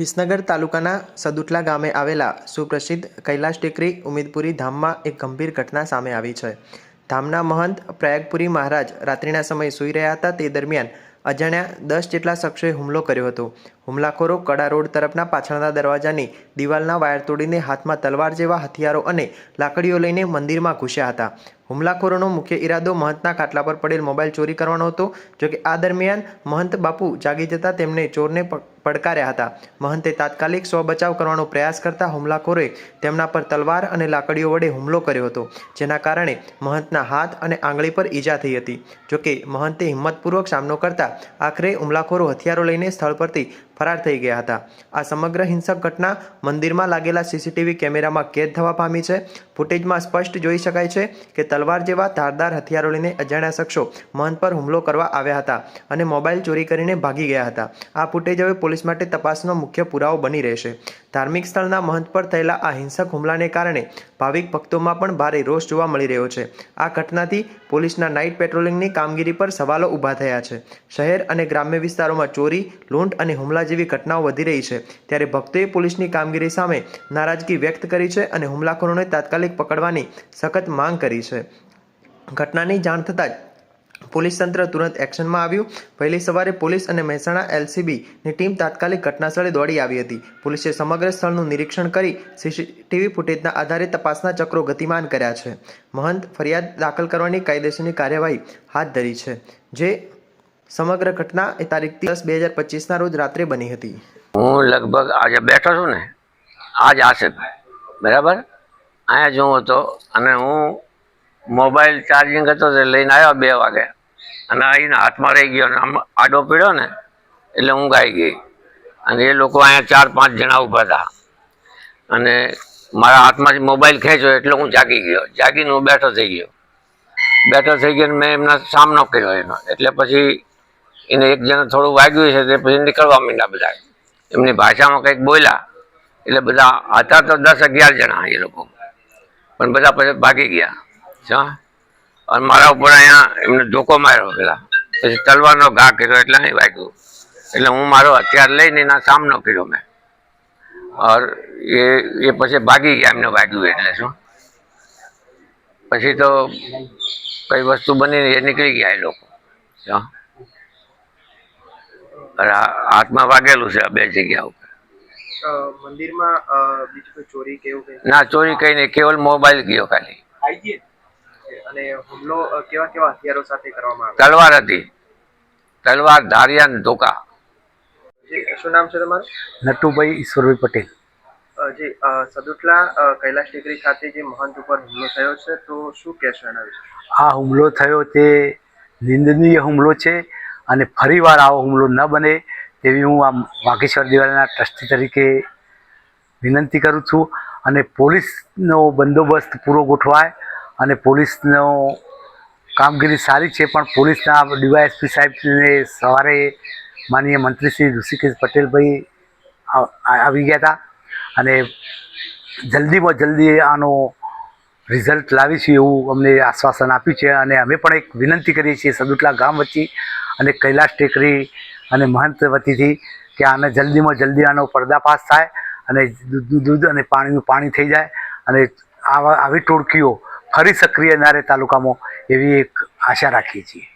વિસનગર તાલુકાના સદુટલા ગામે આવેલા સુપ્રસિદ્ધ કૈલાશ ટેકરી ઉમેદપુરી ધામમાં એક ગંભીર ઘટના સામે આવી છે. ધામના મહંત પ્રયાગપુરી મહારાજ રાત્રિના સમયે સૂઈ રહ્યા હતા. તે દરમિયાન અજાણ્યા દસ જેટલા શખ્સોએ હુમલો કર્યો હતો. હુમલાખોરો કડા રોડ તરફના પાછળના દરવાજાની દિવાલના વાયર તોડીને હાથમાં તલવાર જેવા હથિયારો અને લાકડીઓ લઈને મંદિરમાં ઘૂસ્યા હતા. હુમલાખોરોનો મુખ્ય ઈરાદો મહંતના ખાટલા પર પડેલ મોબાઈલ ચોરી કરવાનો હતો જોકે આ દરમિયાન મહંત બાપુ જાગી જતા તેમને ચોરને પડકાર્યા હતા. મહંતે તાત્કાલિક સ્વ બચાવ કરવાનો પ્રયાસ કરતા હુમલાખોરોએ તેમના પર તલવાર અને લાકડીઓ વડે હુમલો કર્યો હતો, જેના કારણે મહંતના હાથ અને આંગળી પર ઈજા થઈ હતી. જોકે મહંતે હિંમતપૂર્વક સામનો કરતા આખરે હુમલાખોરો હથિયારો લઈને સ્થળ પરથી ફરાર થઈ ગયા હતા. આ સમગ્ર હિંસક ઘટના મંદિરમાં લાગેલા સીસીટીવી કેમેરામાં કેદ થવા પામી છે. ફૂટેજમાં સ્પષ્ટ જોઈ શકાય છે કે તલવાર જેવા ધારદાર હથિયારો લઈને અજાણ્યા શખ્સો મહંત પર હુમલો કરવા આવ્યા હતા અને મોબાઈલ ચોરી કરીને ભાગી ગયા હતા. આ ફૂટેજ હવે પોલીસ માટે તપાસનો મુખ્ય પુરાવો બની રહેશે. ધાર્મિક સ્થળના મહંત પર થયેલા આ હિંસક હુમલાને કારણે ભાવિક ભક્તોમાં પણ ભારે રોષ જોવા મળી રહ્યો છે. આ ઘટનાથી પોલીસના નાઇટ પેટ્રોલિંગની કામગીરી પર સવાલો ઊભા થયા છે. શહેર અને ગ્રામ્ય વિસ્તારોમાં ચોરી, લૂંટ અને હુમલા જેવી ઘટનાઓ વધી રહી છે. ત્યારે ભક્તોએ પોલીસની કામગીરી સામે નારાજગી વ્યક્ત કરી છે અને હુમલાખોરોને તાત્કાલિક પકડવાની સખત માંગ કરી છે. ઘટનાની જાણ થતાં જ પોલીસ તંત્ર તુરંત એક્શનમાં આવ્યું. વહેલી સવારે પોલીસ અને મહેસાણા એલસીબીની ટીમ તાત્કાલિક ઘટનાસ્થળે દોડી આવી હતી. પોલીસે સમગ્ર સ્થળનું નિરીક્ષણ કરી સીસીટીવી ફૂટેજના આધારે તપાસના ચક્રો ગતિમાન કર્યા છે. મહંત ફરિયાદ દાખલ કરવાની કાયદેસરની કાર્યવાહી હાથ ધરી છે. જે સમગ્ર ઘટના એ તારીખ દસ બે હજાર પચીસના રોજ રાત્રે બની હતી. હું લગભગ આજે બેઠો છું ને, આજ આશે બરાબર? અહીંયા જોઉં હતો અને હું મોબાઈલ ચાર્જિંગ હતો તે લઈને આવ્યો બે વાગે. અને આવીને હાથમાં રહી ગયો અને આમ આડો પીડ્યો ને, એટલે હું ગાઈ ગઈ. અને એ લોકો અહીંયા ચાર પાંચ જણા ઊભા હતા. અને મારા હાથમાંથી મોબાઈલ ખેંચ્યો એટલે હું જાગી ગયો. જાગીને હું બેઠો થઈ ગયો. બેઠો થઈ ગયો મેં એમના સામનો કર્યો એનો. એટલે પછી એને એક જણ થોડું વાગ્યું છે તે પછી નીકળવા માંડ્યા બધા. એમની ભાષામાં કંઈક બોલ્યા. એટલે બધા હતા તો દસ અગિયાર જણા એ લોકો. પણ બધા પછી ભાગી ગયા. હા અને મારા ઉપર અહીંયા એમને ધોકો માર્યો પેલા. પછી તલવારનો ઘા કર્યો એટલે અહીં વાગ્યું. એટલે હું મારો હથિયાર લઈને એના સામનો કર્યો મેં. ઓર એ એ પછી ભાગી ગયા એમને વાગ્યું એટલે શું. પછી તો કઈ વસ્તુ બનીને એ નીકળી ગયા એ લોકો. હા અરે હાથમાં વાગેલું છે આ બે જગ્યા ઉપર. મંદિરમાં બીજું કોઈ ચોરી કે એવું ના ચોરી કઈ નહીં કેવલ મોબાઈલ ગયો ખાલી. અને હુમલો કેવા કેવા હથિયારો સાથે કરવામાં તલવાર હતી. તલવાર ધારિયા અને ધોકા. આવ્યો શું નામ છે તમારું? નટુભાઈ ઈશ્વરભાઈ પટેલ. જે સદુટલા કૈલાશ ટેકરી ખાતે જે મહંત ઉપર હુમલો થયો છે તો શું કહેશો એના વિશે? આ હુમલો થયો તે નિંદનીય હુમલો છે અને ફરીવાર આવો હુમલો ન બને તેવી હું આ વાઘેશ્વર દિવાળીના ટ્રસ્ટી તરીકે વિનંતી કરું છું અને પોલીસનો બંદોબસ્ત પૂરો ગોઠવાય અને પોલીસનો કામગીરી સારી છે, પણ પોલીસના ડીવાયએસપી સાહેબને સવારે માનનીય મંત્રી શ્રી ઋષિકેશ પટેલભાઈ આવી ગયા હતા અને જલ્દીમાં જલ્દી આનો રિઝલ્ટ લાવીશું એવું અમને આશ્વાસન આપ્યું છે અને અમે પણ એક વિનંતી કરીએ છીએ સદુટલા ગામ વચ્ચે અને કૈલાશ ટેકરી અને મહંત વતીથી કે આને જલ્દીમાં જલ્દી આનો પર્દાફાશ થાય અને દૂધ અને પાણીનું પાણી થઈ જાય અને આવા, આવી ટોળકીઓ ફરી સક્રિય ના રહે તાલુકામાં એવી એક આશા રાખીએ છીએ.